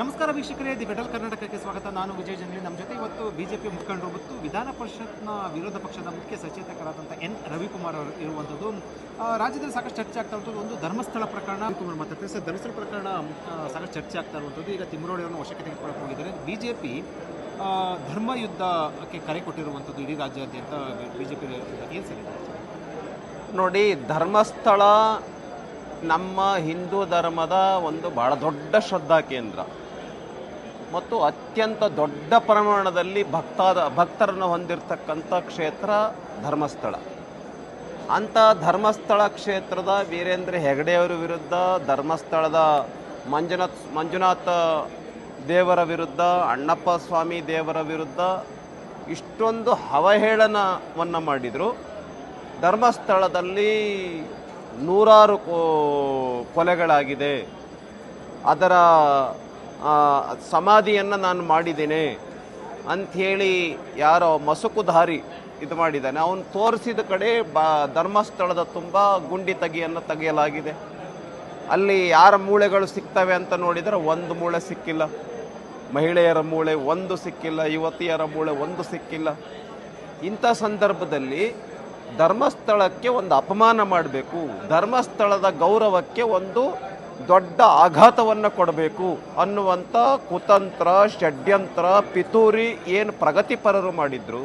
ನಮಸ್ಕಾರ ವೀಕ್ಷಕರೇ the battle ಕರ್ನಾಟಕಕ್ಕೆ ಸ್ವಾಗತ. ನಾನು ವಿಜಯ್ ಜಂಗ್ಲಿ ನಮ್ಮ ಜೊತೆ ಇವತ್ತು ಬಿಜೆಪಿ ಮುಖಂಡರು ಮತ್ತು ವಿಧಾನ ಪರಿಷತ್ನ ವಿರೋಧ ಪಕ್ಷದ ಮುಖ್ಯ ಸಚೇತಕರಾದಂಥ ಎನ್. ರವಿಕುಮಾರ್ ಅವರು ಇರುವಂಥದ್ದು. ರಾಜ್ಯದಲ್ಲಿ ಸಾಕಷ್ಟು ಚರ್ಚೆ ಆಗ್ತಾ ಇರುವಂಥದ್ದು. ಒಂದು ಧರ್ಮಸ್ಥಳ ಪ್ರಕರಣ ಕುಮಾರ್ ಮಾತಾಡ್ತಾರೆ ಸರ್, ಧರ್ಮಸ್ಥಳ ಪ್ರಕರಣ ಸಾಕಷ್ಟು ಚರ್ಚೆ ಆಗ್ತಾ ಇರುವಂಥದ್ದು. ಈಗ ತಿಮ್ಮರೋಡಿ ಅವರನ್ನು ವಶಕ್ಕೆ ತೆಗೆದುಕೊಳ್ಳಕ್ಕೆ ಹೋಗಿದ್ದಾರೆ ಬಿಜೆಪಿ ಧರ್ಮ ಯುದ್ಧಕ್ಕೆ ಕರೆ ಕೊಟ್ಟಿರುವಂಥದ್ದು ಇಡೀ ರಾಜ್ಯಾದ್ಯಂತ. ಬಿಜೆಪಿ ಏನು ಸರಿ? ನೋಡಿ, ಧರ್ಮಸ್ಥಳ ನಮ್ಮ ಹಿಂದೂ ಧರ್ಮದ ಒಂದು ಬಹಳ ದೊಡ್ಡ ಶ್ರದ್ಧಾ ಕೇಂದ್ರ. ಮತ್ತು ಅತ್ಯಂತ ದೊಡ್ಡ ಪ್ರಮಾಣದಲ್ಲಿ ಭಕ್ತಾದ, ಭಕ್ತರನ್ನು ಹೊಂದಿರತಕ್ಕಂಥ ಕ್ಷೇತ್ರ ಧರ್ಮಸ್ಥಳ. ಅಂಥ ಧರ್ಮಸ್ಥಳ ಕ್ಷೇತ್ರದ ವೀರೇಂದ್ರ ಹೆಗಡೆಯವರ ವಿರುದ್ಧ, ಧರ್ಮಸ್ಥಳದ ಮಂಜುನಾಥ್, ಮಂಜುನಾಥ ದೇವರ ವಿರುದ್ಧ, ಅಣ್ಣಪ್ಪ ಸ್ವಾಮಿ ದೇವರ ವಿರುದ್ಧ ಇಷ್ಟೊಂದು ಅವಹೇಳನವನ್ನು ಮಾಡಿದರು. ಧರ್ಮಸ್ಥಳದಲ್ಲಿ ನೂರಾರು ಕೊಲೆಗಳಾಗಿದೆ. ಅದರ ಸಮಾಧಿಯನ್ನು ನಾನು ಮಾಡಿದ್ದೇನೆ ಅಂಥೇಳಿ ಯಾರೋ ಮಸುಕುಧಾರಿ ಇದು ಮಾಡಿದ್ದಾನೆ. ಅವನು ತೋರಿಸಿದ ಕಡೆ ಬ, ಧರ್ಮಸ್ಥಳದ ತುಂಬ ಗುಂಡಿ ತಗಿಯನ್ನು ತೆಗೆಯಲಾಗಿದೆ. ಅಲ್ಲಿ ಯಾರ ಮೂಳೆಗಳು ಸಿಗ್ತವೆ ಅಂತ ನೋಡಿದರೆ ಒಂದು ಮೂಳೆ ಸಿಕ್ಕಿಲ್ಲ. ಮಹಿಳೆಯರ ಮೂಳೆ ಒಂದು ಸಿಕ್ಕಿಲ್ಲ, ಯುವತಿಯರ ಮೂಳೆ ಒಂದು ಸಿಕ್ಕಿಲ್ಲ. ಇಂಥ ಸಂದರ್ಭದಲ್ಲಿ ಧರ್ಮಸ್ಥಳಕ್ಕೆ ಒಂದು ಅಪಮಾನ ಮಾಡಬೇಕು. ಧರ್ಮಸ್ಥಳದ ಗೌರವಕ್ಕೆ ಒಂದು ದೊಡ್ಡ ಆಘಾತವನ್ನು ಕೊಡಬೇಕು ಅನ್ನುವಂಥ ಕುತಂತ್ರ, ಷಡ್ಯಂತ್ರ, ಪಿತೂರಿ ಏನು ಪ್ರಗತಿಪರರು ಮಾಡಿದ್ರು,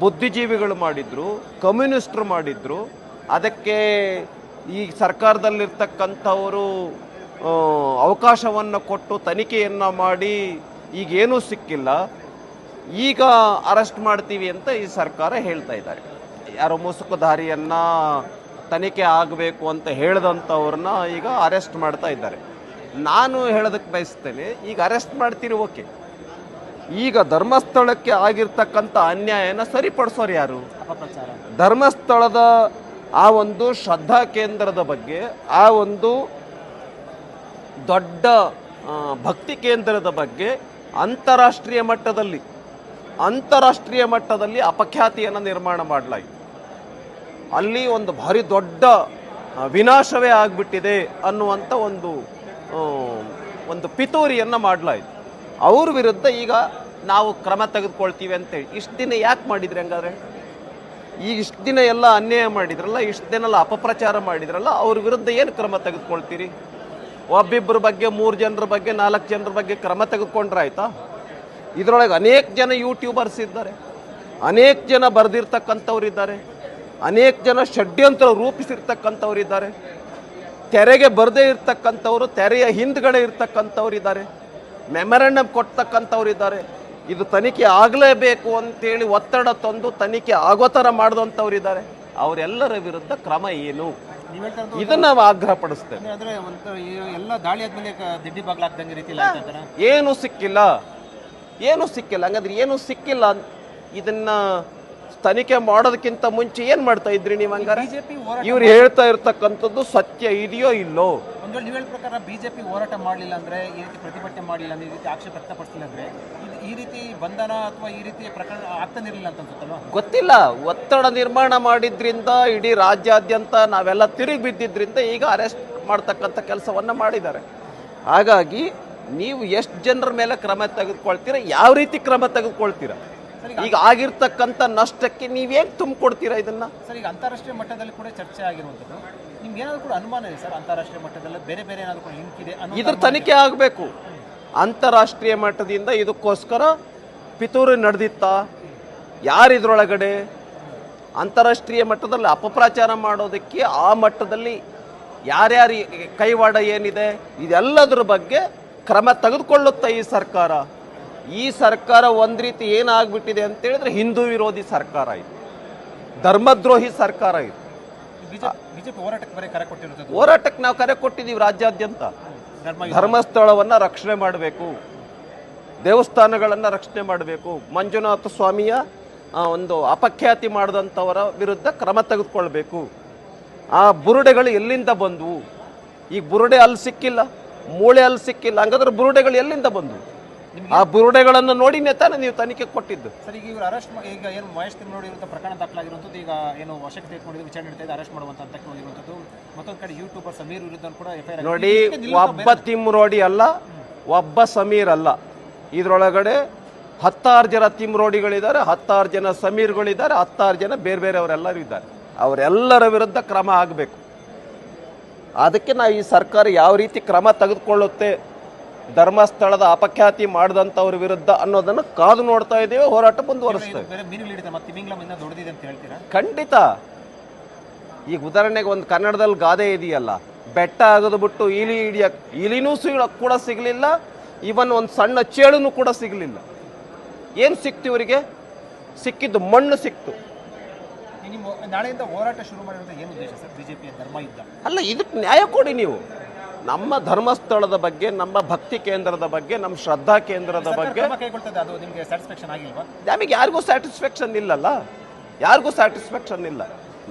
ಬುದ್ಧಿಜೀವಿಗಳು ಮಾಡಿದ್ರು, ಕಮ್ಯುನಿಸ್ಟ್ರು ಮಾಡಿದ್ರು, ಅದಕ್ಕೆ ಈ ಸರ್ಕಾರದಲ್ಲಿರ್ತಕ್ಕಂಥವರು ಅವಕಾಶವನ್ನು ಕೊಟ್ಟು ತನಿಖೆಯನ್ನು ಮಾಡಿ ಈಗೇನೂ ಸಿಕ್ಕಿಲ್ಲ. ಈಗ ಅರೆಸ್ಟ್ ಮಾಡ್ತೀವಿ ಅಂತ ಈ ಸರ್ಕಾರ ಹೇಳ್ತಾ ಇದ್ದಾರೆ. ಯಾರೋ ಮುಸುಕುದಾರಿಯನ್ನು ತನಿಖೆ ಆಗಬೇಕು ಅಂತ ಹೇಳಿದಂಥವ್ರನ್ನ ಈಗ ಅರೆಸ್ಟ್ ಮಾಡ್ತಾ ಇದ್ದಾರೆ. ನಾನು ಹೇಳೋದಕ್ಕೆ ಬಯಸ್ತೇನೆ ಈಗ ಅರೆಸ್ಟ್ ಮಾಡ್ತೀರಿ ಓಕೆ. ಈಗ ಧರ್ಮಸ್ಥಳಕ್ಕೆ ಆಗಿರ್ತಕ್ಕಂಥ ಅನ್ಯಾಯನ ಸರಿಪಡಿಸೋರು ಯಾರು? ಧರ್ಮಸ್ಥಳದ ಆ ಒಂದು ಶ್ರದ್ಧಾ ಕೇಂದ್ರದ ಬಗ್ಗೆ ಆ ಒಂದು ದೊಡ್ಡ ಭಕ್ತಿ ಕೇಂದ್ರದ ಬಗ್ಗೆ ಅಂತಾರಾಷ್ಟ್ರೀಯ ಮಟ್ಟದಲ್ಲಿ ಅಂತಾರಾಷ್ಟ್ರೀಯ ಮಟ್ಟದಲ್ಲಿ ಅಪಖ್ಯಾತಿಯನ್ನು ನಿರ್ಮಾಣ ಮಾಡಲಾಯಿತು. ಅಲ್ಲಿ ಒಂದು ಭಾರಿ ದೊಡ್ಡ ವಿನಾಶವೇ ಆಗಿಬಿಟ್ಟಿದೆ ಅನ್ನುವಂಥ ಒಂದು ಒಂದು ಪಿತೂರಿಯನ್ನು ಮಾಡಲಾಯಿತು. ಅವ್ರ ವಿರುದ್ಧ ಈಗ ನಾವು ಕ್ರಮ ತೆಗೆದುಕೊಳ್ತೀವಿ ಅಂತೇಳಿ. ಇಷ್ಟು ದಿನ ಯಾಕೆ ಮಾಡಿದ್ರಿ ಹಂಗಾದ್ರೆ? ಈಗ ಇಷ್ಟು ದಿನ ಎಲ್ಲ ಅನ್ಯಾಯ ಮಾಡಿದ್ರಲ್ಲ, ಇಷ್ಟು ದಿನ ಎಲ್ಲ ಅಪಪ್ರಚಾರ ಮಾಡಿದ್ರಲ್ಲ, ಅವ್ರ ವಿರುದ್ಧ ಏನು ಕ್ರಮ ತೆಗೆದುಕೊಳ್ತೀರಿ? ಒಬ್ಬಿಬ್ಬರ ಬಗ್ಗೆ, ಮೂರು ಜನರ ಬಗ್ಗೆ, ನಾಲ್ಕು ಜನರ ಬಗ್ಗೆ ಕ್ರಮ ತೆಗೆದುಕೊಂಡ್ರೆ ಆಯ್ತಾ? ಇದರೊಳಗೆ ಅನೇಕ ಜನ ಯೂಟ್ಯೂಬರ್ಸ್ ಇದ್ದಾರೆ. ಅನೇಕ ಜನ ಬರೆದಿರ್ತಕ್ಕಂಥವ್ರು ಇದ್ದಾರೆ ಅನೇಕ ಜನ ಷಡ್ಯಂತ್ರ ರೂಪಿಸಿರ್ತಕ್ಕಂಥವ್ರು ಇದ್ದಾರೆ ತೆರೆಗೆ ಬರದೇ ಇರ್ತಕ್ಕಂಥವ್ರು ತೆರೆಯ ಹಿಂದ್ಗಡೆ ಇರ್ತಕ್ಕಂಥವ್ರು ಇದ್ದಾರೆ ಮೆಮರಂಡಮ್ ಕೊಡ್ತಕ್ಕಂಥವ್ರು ಇದ್ದಾರೆ ಇದು ತನಿಖೆ ಆಗಲೇಬೇಕು ಅಂತೇಳಿ ಒತ್ತಡ ತಂದು ತನಿಖೆ ಆಗೋ ಥರ ಮಾಡಿದಂಥವ್ರು ಇದ್ದಾರೆ ಅವರೆಲ್ಲರ ವಿರುದ್ಧ ಕ್ರಮ ಏನು? ಇದನ್ನ ನಾವು ಆಗ್ರಹ ಪಡಿಸ್ತೇವೆ ಏನು ಸಿಕ್ಕಿಲ್ಲ. ಏನು ಸಿಕ್ಕಿಲ್ಲ. ಹಂಗಂದ್ರೆ ಏನು ಸಿಕ್ಕಿಲ್ಲ. ಇದನ್ನ ತನಿಖೆ ಮಾಡೋದಕ್ಕಿಂತ ಮುಂಚೆ ಏನ್ ಮಾಡ್ತಾ ಇದ್ರಿ ನೀವು ಹಂಗಾರೆ? ಇವ್ರು ಹೇಳ್ತಾ ಇರ್ತಕ್ಕಂಥದ್ದು ಸತ್ಯ ಇದೆಯೋ ಇಲ್ಲೋ? ಒಂದ್ ನೀವು ಹೇಳೋ ಪ್ರಕಾರ ಬಿಜೆಪಿ ಹೋರಾಟ ಮಾಡಲಿಲ್ಲ ಅಂದ್ರೆ ಈ ರೀತಿ ಪ್ರತಿಭಟನೆ ಮಾಡಲಿಲ್ಲ ಅಂದ್ರೆ ಈ ರೀತಿ ಆಕ್ಷೇಪ ವ್ಯಕ್ತಪಡಿಸಿಲ್ಲ ಅಂದ್ರೆ ಇದು ಈ ರೀತಿ ಬಂಧನ ಅಥವಾ ಈ ರೀತಿ ಪ್ರಕರಣ ಆಗ್ತಾನಿರಲಿಲ್ಲ ಅಂತ ಗೊತ್ತಿಲ್ಲ. ಒತ್ತಡ ನಿರ್ಮಾಣ ಮಾಡಿದ್ರಿಂದ ಇಡೀ ರಾಜ್ಯಾದ್ಯಂತ ನಾವೆಲ್ಲ ತಿರುಗಿ ಬಿದ್ದಿದ್ರಿಂದ ಈಗ ಅರೆಸ್ಟ್ ಮಾಡ್ತಕ್ಕಂಥ ಕೆಲಸವನ್ನ ಮಾಡಿದ್ದಾರೆ. ಹಾಗಾಗಿ ನೀವು ಎಷ್ಟು ಜನರ ಮೇಲೆ ಕ್ರಮ ತೆಗೆದುಕೊಳ್ತೀರಾ? ಯಾವ ರೀತಿ ಕ್ರಮ ತೆಗೆದುಕೊಳ್ತೀರಾ? ಈಗ ಆಗಿರ್ತಕ್ಕಂಥ ನಷ್ಟಕ್ಕೆ ನೀವೇನು ತುಂಬಿಕೊಡ್ತೀರಾ ಇದನ್ನ? ಸರ್ ಈಗ ಅಂತಾರಾಷ್ಟ್ರೀಯ ಮಟ್ಟದಲ್ಲಿ ಕೂಡ ಚರ್ಚೆ ಆಗಿರುವಂಥದ್ದು. ನಿಮ್ಗೆ ಏನಾದ್ರು ಕೂಡ ಅನುಮಾನ ಇದೆ ಸರ್ ಅಂತಾರಾಷ್ಟ್ರೀಯ ಮಟ್ಟದಲ್ಲಿ ಬೇರೆ ಬೇರೆ ಏನಾದ್ರು ಕೂಡ ಲಿಂಕ್ ಇದೆ ಇದ್ರ ತನಿಖೆ ಆಗಬೇಕು. ಅಂತಾರಾಷ್ಟ್ರೀಯ ಮಟ್ಟದಿಂದ ಇದಕ್ಕೋಸ್ಕರ ಪಿತೂರು ನಡೆದಿತ್ತಾ. ಯಾರು ಇದ್ರೊಳಗಡೆ ಅಂತಾರಾಷ್ಟ್ರೀಯ ಮಟ್ಟದಲ್ಲಿ ಅಪಪ್ರಚಾರ ಮಾಡೋದಕ್ಕೆ ಆ ಮಟ್ಟದಲ್ಲಿ ಯಾರ್ಯಾರು ಕೈವಾಡ ಏನಿದೆ? ಇದೆಲ್ಲದರ ಬಗ್ಗೆ ಕ್ರಮ ತೆಗೆದುಕೊಳ್ಳುತ್ತಾ ಈ ಸರ್ಕಾರ. ಈ ಸರ್ಕಾರ ಒಂದು ರೀತಿ ಏನಾಗ್ಬಿಟ್ಟಿದೆ ಅಂತ ಹೇಳಿದ್ರೆ ಹಿಂದೂ ವಿರೋಧಿ ಸರ್ಕಾರ ಇದು. ಧರ್ಮದ್ರೋಹಿ ಸರ್ಕಾರ ಇದು. ಹೋರಾಟಕ್ಕೆ ಕರೆ ಕೊಟ್ಟಿರುತ್ತದೆ ಹೋರಾಟಕ್ಕೆ ನಾವು ಕರೆ ಕೊಟ್ಟಿದ್ದೀವಿ ರಾಜ್ಯಾದ್ಯಂತ. ಧರ್ಮ ಧರ್ಮಸ್ಥಳವನ್ನ ರಕ್ಷಣೆ ಮಾಡಬೇಕು. ದೇವಸ್ಥಾನಗಳನ್ನು ರಕ್ಷಣೆ ಮಾಡಬೇಕು. ಮಂಜುನಾಥ ಸ್ವಾಮಿಯ ಆ, ಒಂದು ಅಪಖ್ಯಾತಿ ಮಾಡಿದಂಥವರ ವಿರುದ್ಧ ಕ್ರಮ ತೆಗೆದುಕೊಳ್ಬೇಕು. ಆ ಬುರುಡೆಗಳು ಎಲ್ಲಿಂದ ಬಂದವು? ಈಗ ಬುರುಡೆ ಅಲ್ಲಿ ಸಿಕ್ಕಿಲ್ಲ ಮೂಳೆ ಅಲ್ಲಿ ಸಿಕ್ಕಿಲ್ಲ ಹಂಗಾದ್ರೆ ಬುರುಡೆಗಳು ಎಲ್ಲಿಂದ ಬಂದವು? ಆ ಬುರುಡೆಗಳನ್ನು ನೋಡಿ ತಾನೇ ನೀವು ತನಿಖೆ ಕೊಟ್ಟಿದ್ದು. ಸರ್ ಈಗ ಇವರು ಅರೆಸ್ಟ್ ಈಗ ಏನು ಮಹೇಶ್ ತಿಮ್ಮನೋಡಿ ಇರುವಂಥ ಪ್ರಕರಣ ದಾಖಲಾಗಿರುವಂಥದ್ದು ಈಗ ಏನು ವಶಕ್ಕೆ ತೆಗೆದುಕೊಂಡಿದ್ದು ವಿಚಾರಣೆ ನಡೀತಾ ಇದೆ ಅರೆಸ್ಟ್ ಮಾಡುವಂತ ಹಂತಕ್ಕೆ ಹೋಗಿರುವಂಥದ್ದು ಮತ್ತೊಂದು ಕಡೆ ಯೂಟ್ಯೂಬರ್ ಸಮೀರ್ ವಿರುದ್ಧ ಕೂಡ ಎಫ್ ಐ ಆರ್ ನೋಡಿ ಒಬ್ಬ ತಿಮ್ಮರೋಡಿ ಅಲ್ಲ ಒಬ್ಬ ಸಮೀರ್ ಅಲ್ಲ. ಇದರೊಳಗಡೆ ಹತ್ತಾರು ಜನ ತಿಮ್ರೋಡಿಗಳಿದ್ದಾರೆ ಹತ್ತಾರು ಜನ ಸಮೀರ್ಗಳಿದ್ದಾರೆ ಹತ್ತಾರು ಜನ ಬೇರೆ ಬೇರೆಯವರೆಲ್ಲರೂ ಇದ್ದಾರೆ. ಅವರೆಲ್ಲರ ವಿರುದ್ಧ ಕ್ರಮ ಆಗಬೇಕು. ಅದಕ್ಕೆ ನಾವು ಈ ಸರ್ಕಾರ ಯಾವ ರೀತಿ ಕ್ರಮ ತೆಗೆದುಕೊಳ್ಳುತ್ತೆ ಧರ್ಮಸ್ಥಳದ ಅಪಖ್ಯಾತಿ ಮಾಡಿದಂಥವ್ರ ವಿರುದ್ಧ ಅನ್ನೋದನ್ನು ಕಾದು ನೋಡ್ತಾ ಇದ್ದೇವೆ ಹೋರಾಟ ಮುಂದುವರಿಸ್ತೇವೆ ಖಂಡಿತ. ಈಗ ಉದಾಹರಣೆಗೆ ಒಂದು ಕನ್ನಡದಲ್ಲಿ ಗಾದೆ ಇದೆಯಲ್ಲ ಬೆಟ್ಟ ಆಗದು ಬಿಟ್ಟು ಇಲಿ ಹಿಡಿಯ ಇಲಿನೂ ಕೂಡ ಸಿಗಲಿಲ್ಲ ಇವನ್ ಒಂದು ಸಣ್ಣ ಚೇಳುನೂ ಕೂಡ ಸಿಗಲಿಲ್ಲ. ಏನು ಸಿಕ್ತು ಇವರಿಗೆ? ಸಿಕ್ಕಿದ್ದು ಮಣ್ಣು ಸಿಕ್ತು. ನಾಳೆಯಿಂದ ಹೋರಾಟ ಶುರು ಮಾಡಿರೋದು ಏನು ಉದ್ದೇಶ ಸರ್? ಬಿಜೆಪಿ ಧರ್ಮ ಯುದ್ಧ. ಅಲ್ಲ ಇದಕ್ಕೆ ನ್ಯಾಯ ಕೊಡಿ ನೀವು. ನಮ್ಮ ಧರ್ಮಸ್ಥಳದ ಬಗ್ಗೆ ನಮ್ಮ ಭಕ್ತಿ ಕೇಂದ್ರದ ಬಗ್ಗೆ ನಮ್ಮ ಶ್ರದ್ಧಾ ಕೇಂದ್ರದ ಬಗ್ಗೆ ನಮಗೆ ಯಾರಿಗೂ ಸ್ಯಾಟಿಸ್ಫ್ಯಾಕ್ಷನ್ ಇಲ್ಲಲ್ಲ. ಯಾರಿಗೂ ಸ್ಯಾಟಿಸ್ಫ್ಯಾಕ್ಷನ್ ಇಲ್ಲ.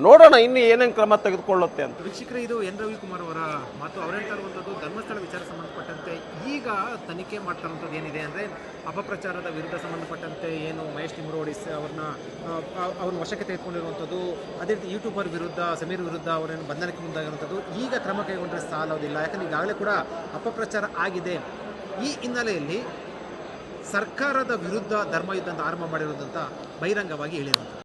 ನೋಡೋಣ, ಇನ್ನು ಏನೇನು ಕ್ರಮ ತೆಗೆದುಕೊಳ್ಳುತ್ತೆ ಅಂತ. ವೀಕ್ಷಕರೇ, ಇದು ಎನ್. ರವಿಕುಮಾರ್ ಅವರ ಮಾತು. ಅವರು ಹೇಳ್ತಾರುವಂಥದ್ದು ಧರ್ಮಸ್ಥಳ ವಿಚಾರ ಸಂಬಂಧಪಟ್ಟಂತೆ ಈಗ ತನಿಖೆ ಮಾಡ್ತಾರಂಥದ್ದು ಏನಿದೆ ಅಂದರೆ, ಅಪಪ್ರಚಾರದ ವಿರುದ್ಧ ಸಂಬಂಧಪಟ್ಟಂತೆ ಏನು ಮಹೇಶ್ ನಿಮ್ರೋಡಿಸ್ ಅವ್ರನ್ನ ಅವ್ರನ್ನ ವಶಕ್ಕೆ ತೆಗೆದುಕೊಂಡಿರುವಂಥದ್ದು, ಅದೇ ರೀತಿ ಯೂಟ್ಯೂಬರ್ ವಿರುದ್ಧ, ಸಮೀರ್ ವಿರುದ್ಧ ಅವರೇನು ಬಂಧನಕ್ಕೆ ಮುಂದಾಗಿರುವಂಥದ್ದು, ಈಗ ಕ್ರಮ ಕೈಗೊಂಡ್ರೆ ಸಾಲೋದಿಲ್ಲ. ಯಾಕಂದ್ರೆ ಈಗಾಗಲೇ ಕೂಡ ಅಪಪ್ರಚಾರ ಆಗಿದೆ. ಈ ಹಿನ್ನೆಲೆಯಲ್ಲಿ ಸರ್ಕಾರದ ವಿರುದ್ಧ ಧರ್ಮಯುದ್ಧ ಅಂತ ಆರಂಭ ಮಾಡಿರುವುದಂತ ಬಹಿರಂಗವಾಗಿ ಹೇಳಿರುವಂಥದ್ದು.